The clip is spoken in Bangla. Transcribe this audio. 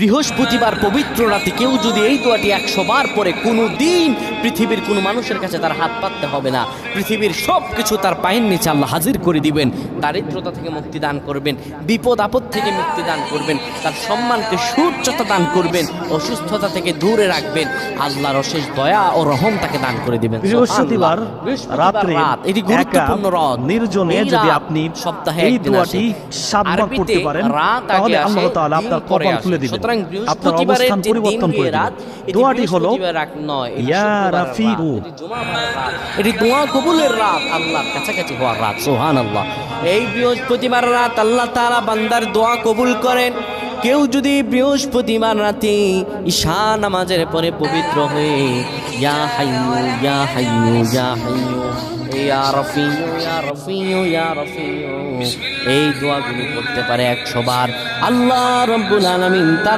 বৃহস্পতিবার পবিত্র রাতে কেউ যদি এই দোয়াটি একশো বার পরে কোনো দিন পৃথিবীর কোনো মানুষের কাছে তার হাত পাততে হবে না। পৃথিবীর সব কিছু তার পায়ের নিচে আল্লাহ হাজির করে দিবেন। দারিদ্রতা থেকে মুক্তি দান করবেন বিপদ আপদ থেকে মুক্তি দান করবেন তার সম্মানকে সূর্যতা দান করবেন অসুস্থতা থেকে দূরে রাখবেন আল্লাহর অশেষ দয়া ও রহম তাকে দান করে দিবেন। বৃহস্পতিবার রাত্রে রাত এটি গুরুত্বপূর্ণ রাত নির্জনে যদি আপনি সপ্তাহে এই দোয়াটি। সাতবার পড়তে পারেন, রাত আগে তাহলে আল্লাহ তাআলা আপনার কপাল খুলে দিবেন। সুতরাং বৃহস্পতিবারের যে দিন রাত, দোয়াটি হলো, নয়, ইয়া রাফিউ। এটি দোয়া কবুলের রাত আল্লাহর কাছাকাছি হওয়ার রাত। সোহান আল্লাহ এই বৃহস্পতিবার রাত আল্লাহ তারা বান্দার দোয়া কবুল করেন। কেউ যদি বৃহস্পতিবার রাতে ঈশা নামাজের পরে পবিত্র হয়ে ইয়া হাইয়ু ইয়া হাইয়ু ইয়া হাইয়ু ইয়া রফিউ ইয়া রফিউ ইয়া রফিউ এই দোয়াগুলি করতে পারে একশো বার। আল্লাহ রব্বুল আলামিন তার